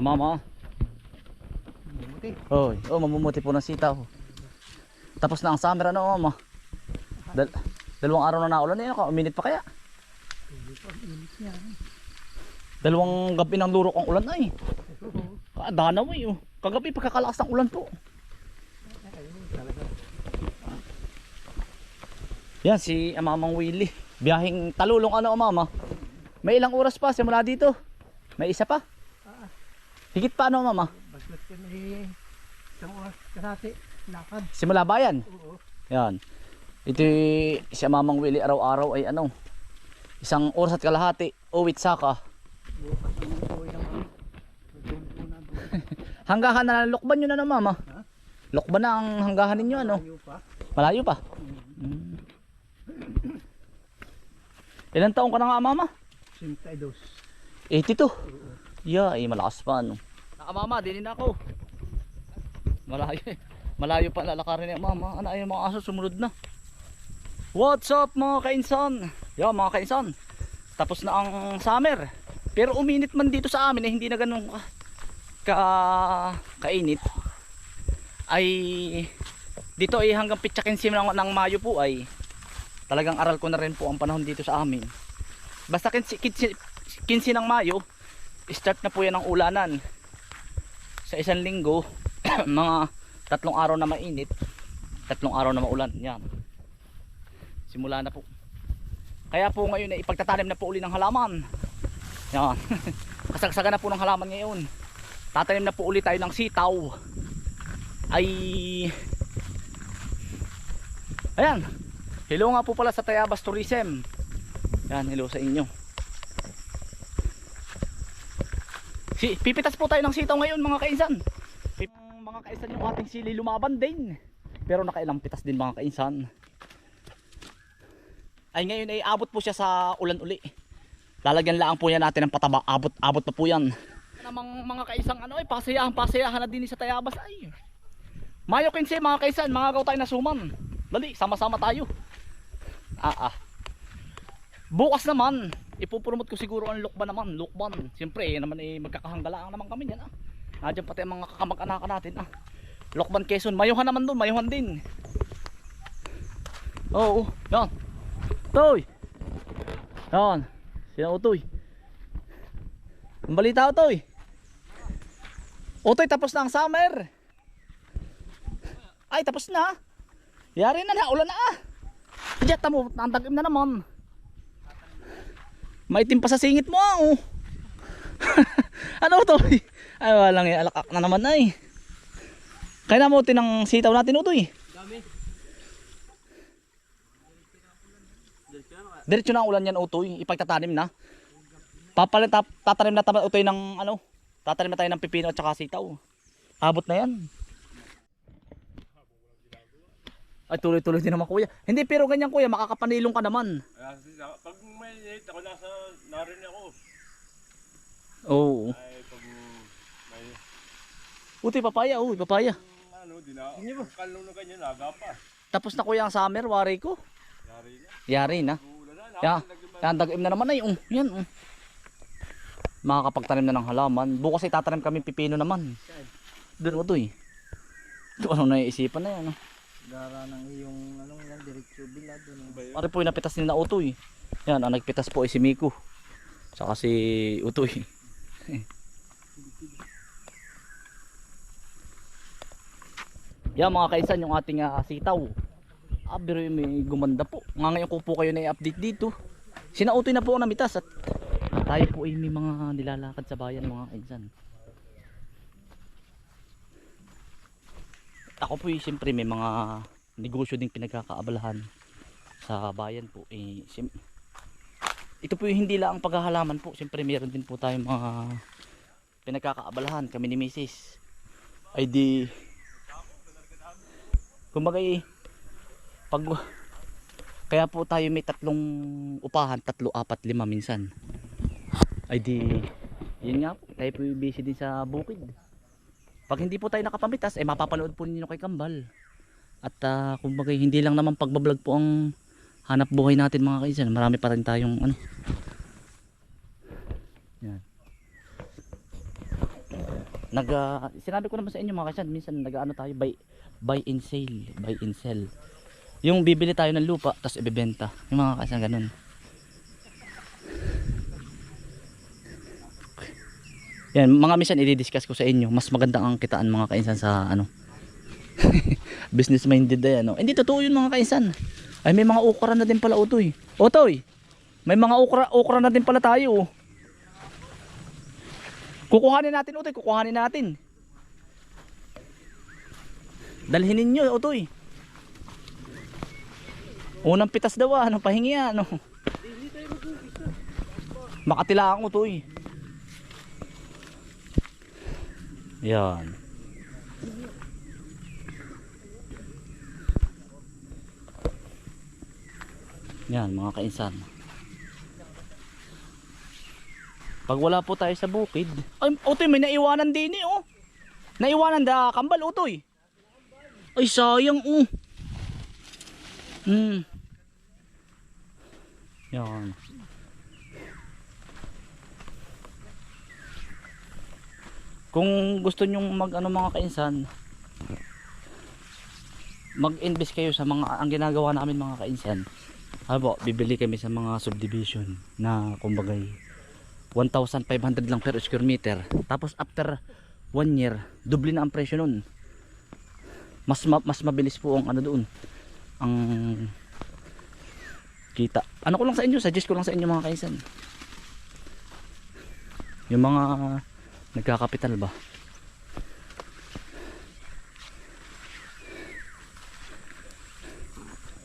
Mama. Bumuti. Oy, oh, mamumuti po ng sitaw. Tapos na ang summer ano, mama. Dal dalawang araw na naulan eh, ako, minute pa kaya. Yan. Dalawang gabi ng lurok ang ulan ay. Oo. Kaadanaw eh, oh. Kagabi pagkakalakas ng ulan po. Yan si Mamang Willie. Biyahing talulong ano mama. May ilang oras pa simula dito. May isa pa. Higit pa ano mama. bagot ka may isang oras kalahati. Lakad. Simula bayan. Oo. Yan. Ito si Mamang Willie araw-araw ay ano. Isang oras at kalahati. Uwit saka. Na. Hanggahan na lokban nyo na no mama. Ha? Lokban na ang hanggahan ninyo ano. Malayo pa. Malayo pa. Mm. Mm. Ilan taong ka na nga mama? Sintay dos. 82. Oo. Yeah, ay malakas pa ano. Naka mama, dinin ako. Malayo eh. Malayo pa lalakarin ni mama. Ano ay mga aso sumunod na. What's up mga kainsan? Yeah, mga kainsan. Tapos na ang summer. Pero uminit man dito sa amin eh, hindi na ganun ka, ka kainit. Ay dito ay hanggang pitsakin ng, ng Mayo po ay talagang aral ko na rin po ang panahon dito sa amin. Basta 15, 15, 15 ng Mayo, start na po yan ang ulanan. Sa isang linggo, mga tatlong araw na mainit, tatlong araw na maulan. Yan. Simula na po. Kaya po ngayon ay ipagtatanim na po uli ng halaman. Yan. Kasagsagan na po ng halaman ngayon. Tatanim na po uli tayo ng sitaw. Ay Ayan. Hello nga po pala sa Tayabas Tourism. Yan, hello sa inyo. Si, pipitas po tayo ng sitaw ngayon mga kainsan. Pip, mga kainsan yung ating sili lumaban din. Pero nakailang pitas din mga kainsan. Ay ngayon ay abot po siya sa ulan uli. Lalagyan lang po yan natin ng pataba. Abot, abot na po yan. Namang mga kaisang ano ay pasayahan, pasayahan na din sa Tayabas ay. Mayo 15 mga kaisan, mga gaw tayo na suman. Dali, sama-sama tayo. Ah ah. Bukas naman, ipopromote ko siguro ang lukban naman, lukban. Siyempre, eh, naman eh, magkakahanggalaan naman kami yan ah. Nandiyan pati ang mga kakamag-anakan natin ah. Lokban Quezon, mayuhan naman doon, mayuhan din. Oo, yan. Toy. Yan. Sino Utoy? Ang balita Utoy. Utoy, tapos na ang summer. Ay, tapos na. Yari na na, ulan na ah. Diyan, tamo, nandagim na naman. Maitim pa sa singit mo ah, oh. ano to? Ay, walang eh, alakak na naman ay. Kaya na mo tinang sitaw natin ito eh. Dami. Diretso na ulan yan utoy, ipagtatanim na. Papalit tatanim na tayo utoy ng ano, tatanim na tayo ng pipino at saka sitaw. Abot na yan. Ay tuloy-tuloy din naman kuya. Hindi pero ganyan kuya, makakapanilong ka naman. Sa- pag may late ako nasa narin ako. Oo. Ay pag may Utoy papaya, uy papaya. ano di na kalong na kanya naga pa. Tapos na kuya ang summer, wari ko. Yari na. Yari na. Ulan na. Yeah. Naging Yan, dagim na naman ay. Um, yan. Um. Makakapagtanim na ng halaman. Bukas ay tatanim kami pipino naman. Doon utoy. Ito ano naiisipan na yan. Oh. Gara ng iyong ano yan, diretso bila doon. ba yun? Pare po yung napitas ni na utoy. Yan, ang nagpitas po ay si Miko. Saka si Utoy. Yan mga kaisan yung ating ah, sitaw. Ah, pero yung may gumanda po. Nga ngayon ko po kayo na i-update dito. Sinautoy na po ang namitas at tayo po ay may mga nilalakad sa bayan mga kaisan. Ako po yung siyempre may mga negosyo ding pinagkakaabalahan sa bayan po. Eh, ito po yung hindi lang ang paghahalaman po. Siyempre meron din po tayong mga pinagkakaabalahan kami ni Mrs. Ay di kumbaga eh, pag kaya po tayo may tatlong upahan, tatlo, apat, lima minsan. Ay di yun nga po, tayo po yung busy din sa bukid. Pag hindi po tayo nakapamitas, eh mapapanood po ninyo kay Kambal. At ah, kumbaga hindi lang naman pagbablog po ang hanap buhay natin mga kaisan. Marami pa rin tayong ano. Yan. Nag, ah, sinabi ko naman sa inyo mga kaisan, minsan nag-ano tayo, buy, buy and sale, buy and sell. Yung bibili tayo ng lupa, tapos ibebenta. Yung mga kaisan ganun. Yan, mga minsan i-discuss ko sa inyo, mas maganda ang kitaan mga kainsan sa ano. Business minded yan. No? Hindi totoo yun mga kainsan. Ay may mga okra na din pala utoy. Utoy. May mga okra okra na din pala tayo. oh. Kukuhanin natin utoy, kukuhanin natin. Dalhin ninyo utoy. Unang pitas daw ah, ano pahingi ano. Makatila ang utoy. Yan. Yan mga kainsan. Pag wala po tayo sa bukid. Ay, utoy may naiwanan din eh oh. Naiwanan da kambal utoy. Ay sayang oh. Hmm. Yan. Kung gusto nyong mag ano mga kainsan, mag-invest kayo sa mga ang ginagawa namin mga kainsan. Habo, bibili kami sa mga subdivision na kumbagay 1,500 lang per square meter. Tapos after one year, doble na ang presyo nun. Mas ma- mas mabilis po ang ano doon. Ang kita. Ano ko lang sa inyo, suggest ko lang sa inyo mga kaisan. Yung mga nagkakapital ba?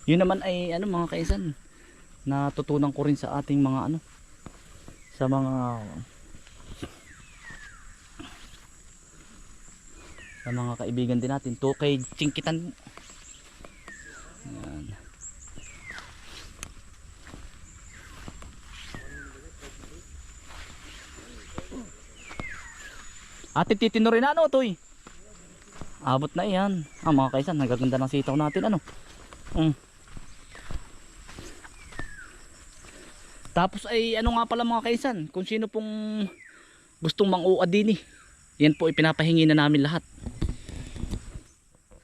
Yun naman ay ano mga kaisan natutunan ko rin sa ating mga ano sa mga sa mga kaibigan din natin to kay Cingkitan Ate titino rin ano toy abot na yan ah mga kaisan nagaganda ng sitaw natin ano mm. Tapos ay ano nga pala mga kaisan, kung sino pong gustong mang-uad din eh. Yan po ipinapahingi na namin lahat.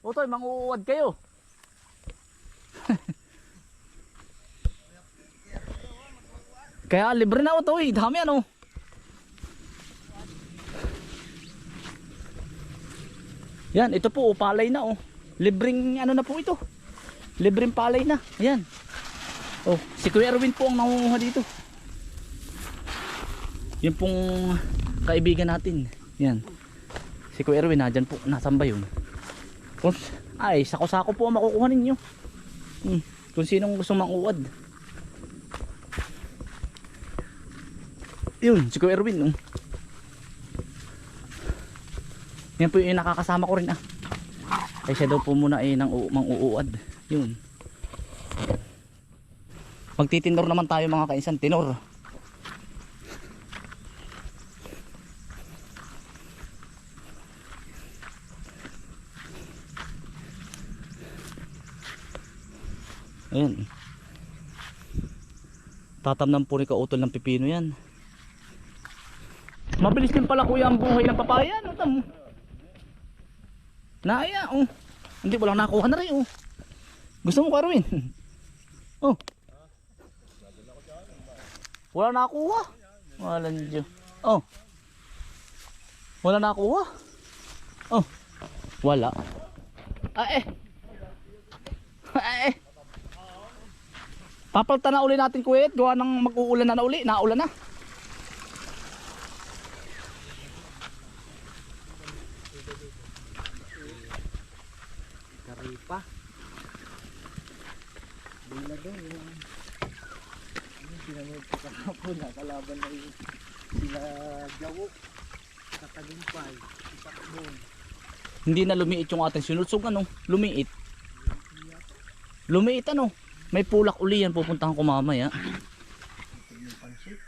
Otoy, mang-uad kayo. Kaya libre na otoy, dami ano. Yan, ito po, oh, palay na oh. Libreng ano na po ito. Libreng palay na. Ayan. Oh, si Kuya Erwin po ang nangunguha dito. Yung pong kaibigan natin. Yan. Si Kuya Erwin, nandyan po. Nasaan ba yun? Kung, ay, sako-sako po ang makukuha ninyo. Hmm. Kung sinong gusto manguad. Yun, si Kuya Erwin. Oh. Yan po yung nakakasama ko rin ah. Ay siya daw po muna ay nang mang-uuad. Yun. Magtitinor naman tayo mga kainsan, tinor. Ayan. Tatamnan po ni kautol ng pipino yan. Mabilis din pala kuya ang buhay ng papaya. Ano tam? Naaya, oh. Hindi, walang nakuha na rin, oh. Gusto mo, Karwin? oh. Wala nakuha. Wala Diyo. Oh. Wala nakuha. Oh. Wala. Ah eh. Ah eh. Papalta na uli natin kuya at gawa ng mag-uulan na na uli. Naulan na. Karipa. Bila daw yung yung sinanood ko kahapon na kalaban na yung sila Jawo sa Tagumpay, si Pakbon. Hindi na lumiit yung ating sinutsog ano. Lumiit. Lumiit ano. May pulak uli yan pupuntahan ko mamaya. Yung pansit.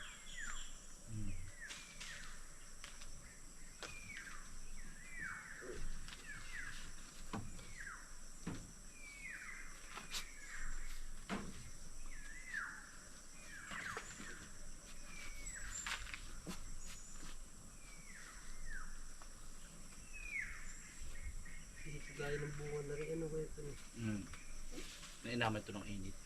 Inaman ito ng init.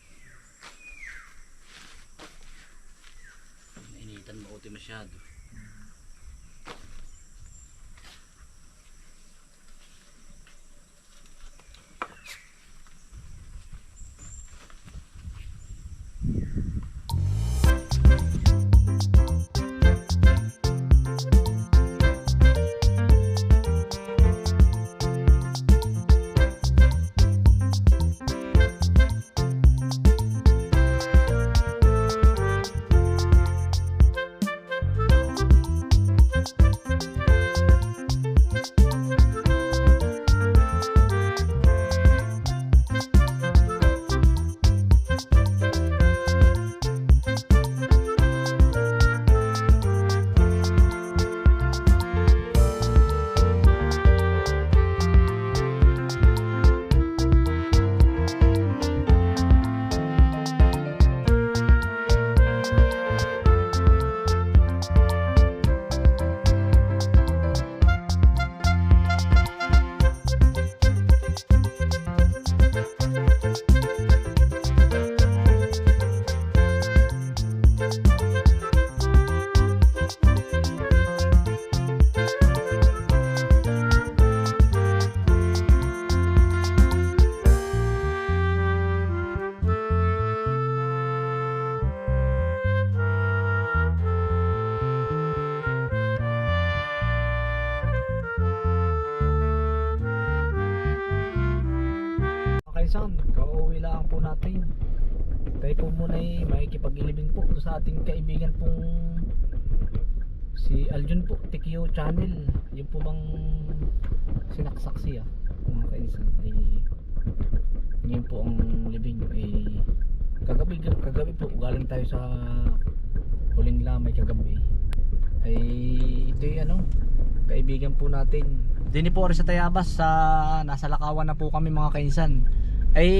Initan mauti masyado. Natin. Tayo po muna ay makikipag-ilibing po sa ating kaibigan pong si Aljun po, Tikyo Channel. Yung po bang sinaksak siya mga kaisan ay ngayon po ang libing. Ay kagabi, kagabi po galing tayo sa huling lamay kagabi. Ay ito yung ano kaibigan po natin. Dini po rin sa Tayabas sa nasa Lakawan na po kami mga kainsan ay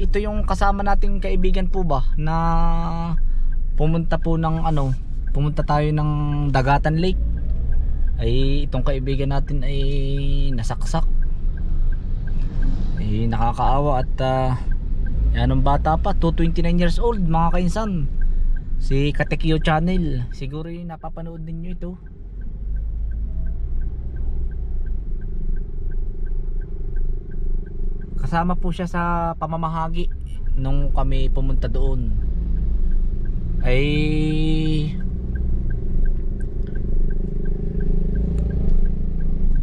ito yung kasama nating kaibigan po ba na pumunta po ng ano pumunta tayo ng Dagatan Lake? Ay itong kaibigan natin ay nasaksak. Ay nakakaawa at uh, yan ang bata pa? 229 years old mga kainsan. Si Katekyo Channel. Siguro yung napapanood ninyo ito kasama po siya sa pamamahagi nung kami pumunta doon. Ay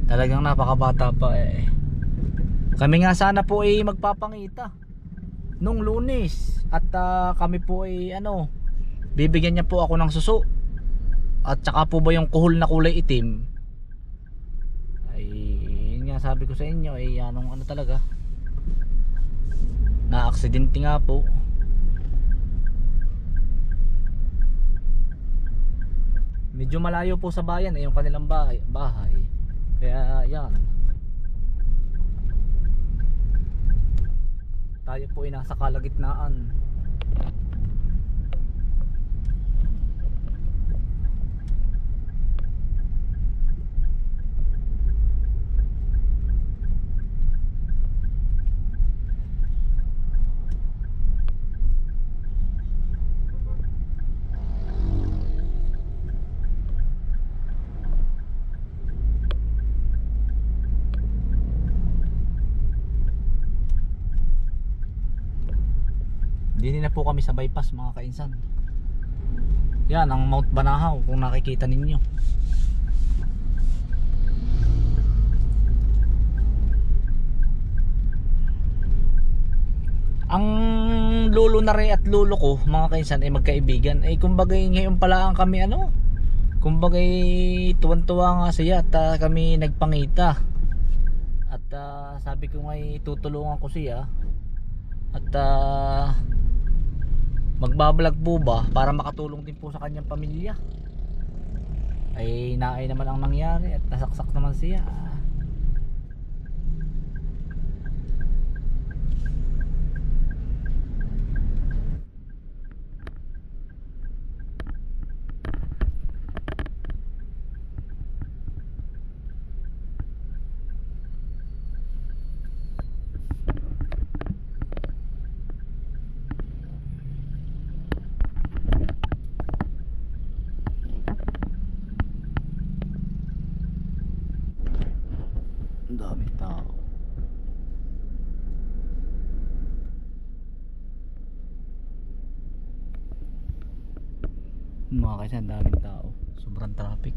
talagang napakabata pa eh. Kami nga sana po ay magpapangita nung lunes. At ah, kami po ay ano bibigyan niya po ako ng suso. At saka po ba yung kuhol na kulay itim? Ay yun nga sabi ko sa inyo ay anong ano talaga aksidente nga po. Medyo malayo po sa bayan eh, yung kanilang bahay, bahay. kaya yan. Tayo po ay nasa kalagitnaan na po kami sa bypass mga kainsan. Yan ang Mount Banahaw kung nakikita ninyo. Ang lolo na rin at lolo ko mga kainsan ay magkaibigan. Ay kumbaga ngayon pala ang kami ano. Kumbaga tuwan-tuwa nga siya at ah, kami nagpangita. At ah, sabi ko nga tutulungan ko siya. At ah, magbablog po ba para makatulong din po sa kanyang pamilya? Ay naay naman ang nangyari at nasaksak naman siya Mga kasi ang daming tao. Sobrang traffic.